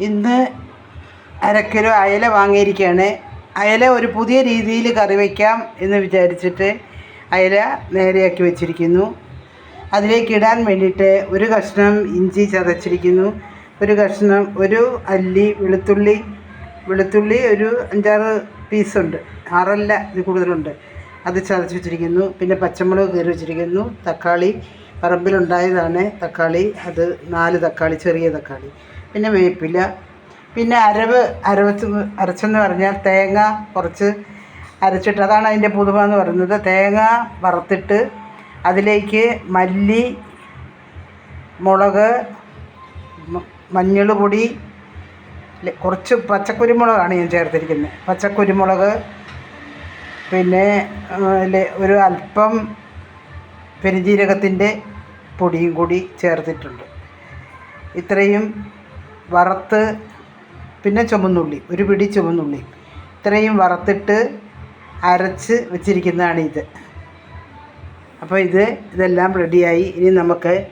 ഇന്ന് അരക്കിലോ കിലോ അയല വാങ്ങിയിരിക്കുകയാണ്. അയല ഒരു പുതിയ രീതിയിൽ കറി വയ്ക്കാം എന്ന് വിചാരിച്ചിട്ട് അയല നേരെയാക്കി വെച്ചിരിക്കുന്നു. അതിലേക്ക് ഇടാൻ വേണ്ടിയിട്ട് ഒരു കഷ്ണം ഇഞ്ചി ചതച്ചിരിക്കുന്നു. ഒരു കഷ്ണം ഒരു അല്ലി വെളുത്തുള്ളി വെളുത്തുള്ളി ഒരു അഞ്ചാറ് പീസുണ്ട് ആറല്ല ഇത് കൂടുതലുണ്ട്. അത് ചതച്ച് വെച്ചിരിക്കുന്നു. പിന്നെ പച്ചമുളക് കയറി വെച്ചിരിക്കുന്നു. തക്കാളി പറമ്പിലുണ്ടായതാണ് തക്കാളി. അത് നാല് തക്കാളി ചെറിയ തക്കാളി. പിന്നെ വേപ്പില പിന്നെ അരവ് അരവച്ച് അരച്ചെന്ന് പറഞ്ഞാൽ തേങ്ങ കുറച്ച് അരച്ചിട്ട് അതാണ് അതിന്റെ പുതുമ എന്ന് പറയുന്നത്. തേങ്ങ വറുത്തിട്ട് അതിലേക്ക് മല്ലി മുളക് മഞ്ഞൾ പൊടി കുറച്ച് പച്ചക്കുരുമുളകാണ് ഞാൻ ചേർത്തിരിക്കുന്നത്. പച്ചക്കുരുമുളക് പിന്നെ ഒരു അല്പം പെരുജീരകത്തിന്റെ പൊടിയും കൂടി ചേർത്തിട്ടുണ്ട്. ഇത്രയും വറുത്ത് പിന്നെ ചുമന്നുള്ളി ഒരു പിടി ചുമന്നുള്ളി. ഇത്രയും വറുത്തിട്ട് അരച്ച് വെച്ചിരിക്കുന്നതാണ് ഇത്. അപ്പോൾ ഇത് ഇതെല്ലാം റെഡിയായി. ഇനി നമുക്ക്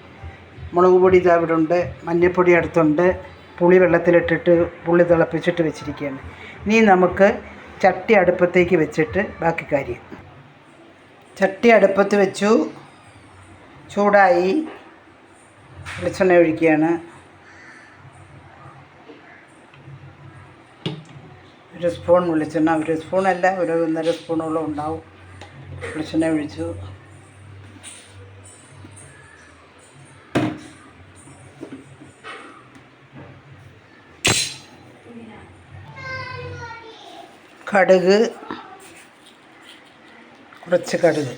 മുളക് പൊടി ഇതാവിടുണ്ട് മഞ്ഞൾപ്പൊടി അടുത്തുണ്ട് പുളി വെള്ളത്തിലിട്ടിട്ട് പുളി തിളപ്പിച്ചിട്ട് വെച്ചിരിക്കുകയാണ്. ഇനി നമുക്ക് ചട്ടി അടുപ്പത്തേക്ക് വെച്ചിട്ട് ബാക്കി കാര്യം. ചട്ടി അടുപ്പത്ത് വെച്ചു. ചൂടായി വെളിച്ചെണ്ണ ഒഴിക്കുകയാണ്. ഒരു സ്പൂൺ വെളിച്ചെണ്ണ ഒരു സ്പൂണല്ല ഒരു ഒന്നര സ്പൂണോളം ഉണ്ടാവും. വെളിച്ചെണ്ണ ഒഴിച്ചു. കടുക് കുറച്ച് കടുക്.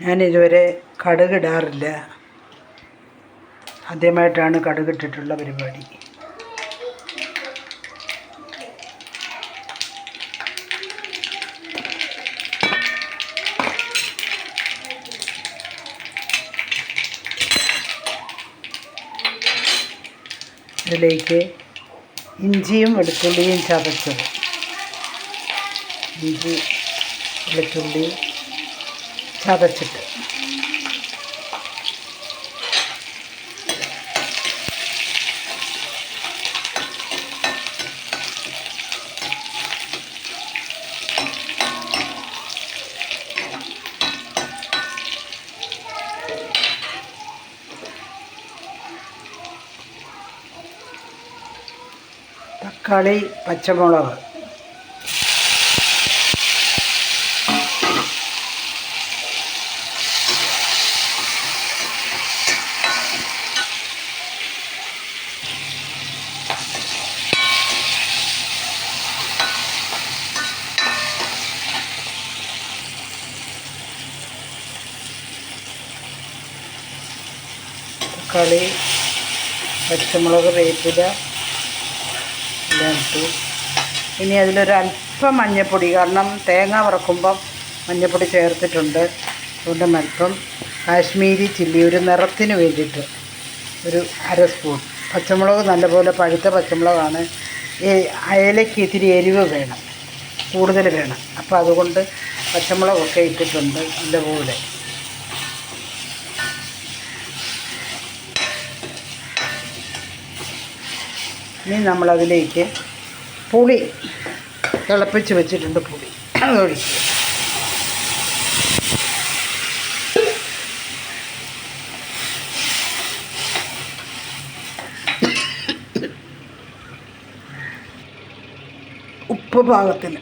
ഞാനിതുവരെ കടുക് ഇടാറില്ല. ആദ്യമായിട്ടാണ് കടുകിട്ടിട്ടുള്ള പരിപാടി. ഇതിലേക്ക് ഇഞ്ചിയും വെളുത്തുള്ളിയും ചതച്ചത്. ഇഞ്ചി വെളുത്തുള്ളി ചതച്ചിട്ട്. തക്കാളി പച്ചമുളക്. തക്കാളി പച്ചമുളക് വേപ്പില. ഇട്ടു. ഇനി അതിലൊരു അല്പം മഞ്ഞൾപ്പൊടി കാരണം തേങ്ങ വറക്കുമ്പം മഞ്ഞൾപ്പൊടി ചേർത്തിട്ടുണ്ട്. അതുകൊണ്ട് അല്പം കാശ്മീരി ചില്ലി ഒരു നിറത്തിന് വേണ്ടിയിട്ട് ഒരു അര സ്പൂൺ. പച്ചമുളക് നല്ലപോലെ പഴുത്ത പച്ചമുളകാണ്. അയലയ്ക്ക് ഇത്തിരി എരിവ് വേണം കൂടുതൽ വേണം. അപ്പോൾ അതുകൊണ്ട് പച്ചമുളകൊക്കെ ഇട്ടിട്ടുണ്ട് നല്ലപോലെ. ഇനി നമ്മളതിലേക്ക് പുളി തിളപ്പിച്ച് വെച്ചിട്ടുണ്ട് പുളി. അതൊഴിക്കുക ഉപ്പ് പാകത്തിന്.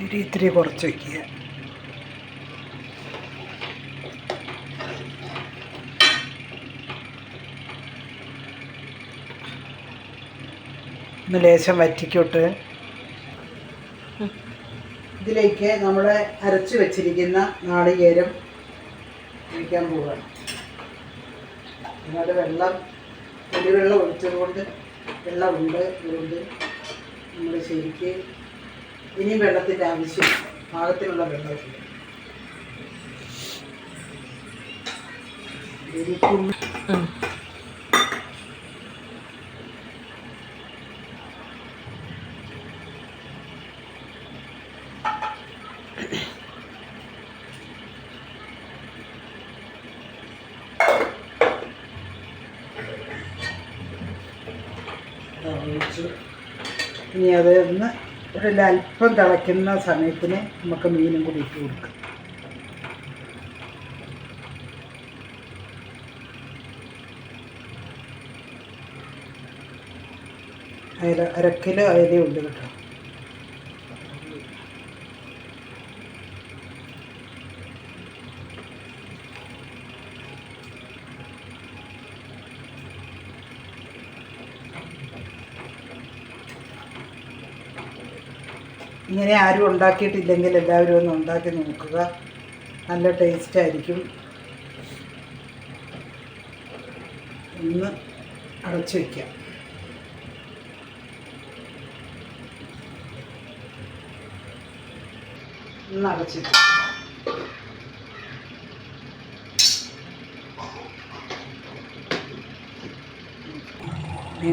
ഇത്തിരി ഇത്തിരി കുറച്ച് വയ്ക്കുക. ഒന്ന് ലേശം വറ്റിക്കോട്ട്. ഇതിലേക്ക് നമ്മൾ അരച്ച് വെച്ചിരിക്കുന്ന നാളികേരം ഒഴിക്കാൻ പോവുകയാണ് അതിനകത്ത് വെള്ളം പുളിവെള്ളം ഒഴിച്ചത് കൊണ്ട് വെള്ളമുണ്ട് അതുകൊണ്ട് നമ്മൾ ശരിക്ക് ഇനിയും വെള്ളത്തിന്റെ ആവശ്യം പാകത്തിനുള്ള വെള്ളമുണ്ട് ഇനി അത് ഒന്ന് ഒരു അല്പം തിളയ്ക്കുന്ന സമയത്തിന് നമുക്ക് മീനും കൂടി ഇട്ട് കൊടുക്കാം. അതിൽ അര കിലോ അയലയുണ്ട് കേട്ടോ. ഇങ്ങനെ ആരും ഉണ്ടാക്കിയിട്ടില്ലെങ്കിൽ എല്ലാവരും ഒന്ന് ഉണ്ടാക്കി നോക്കുക. നല്ല ടേസ്റ്റ് ആയിരിക്കും. ഒന്ന് അടച്ചു വയ്ക്കാം ഒന്ന് അടച്ചു വയ്ക്കാം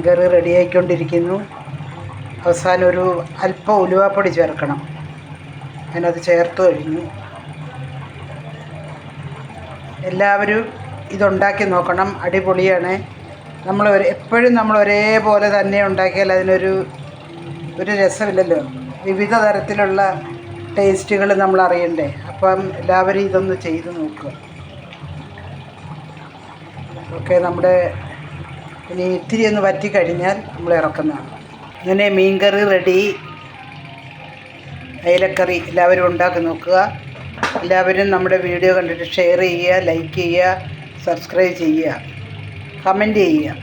റെഡി റെഡിയായിക്കൊണ്ടിരിക്കുന്നു അവസാനം ഒരു അല്പം ഉലുവാപ്പൊടി ചേർക്കണം. ഞാനത് ചേർത്ത് കഴിഞ്ഞു. എല്ലാവരും ഇതുണ്ടാക്കി നോക്കണം. അടിപൊളിയാണ്. നമ്മൾ എപ്പോഴും നമ്മൾ ഒരേപോലെ തന്നെ ഉണ്ടാക്കിയാൽ അതിനൊരു ഒരു രസമില്ലല്ലോ. വിവിധ തരത്തിലുള്ള ടേസ്റ്റുകൾ നമ്മൾ അറിയണ്ടേ. അപ്പം എല്ലാവരും ഇതൊന്ന് ചെയ്ത് നോക്കുക ഓക്കെ നമ്മുടെ ഇനി ഇത്തിരി ഒന്ന് വറ്റി കഴിഞ്ഞാൽ നമ്മൾ ഇറക്കുന്നതാണ്. അങ്ങനെ മീൻകറി റെഡി. അയലക്കറി എല്ലാവരും ഉണ്ടാക്കി നോക്കുക. എല്ലാവരും നമ്മുടെ വീഡിയോ കണ്ടിട്ട് ഷെയർ ചെയ്യുക ലൈക്ക് ചെയ്യുക സബ്സ്ക്രൈബ് ചെയ്യുക കമന്റ് ചെയ്യുക.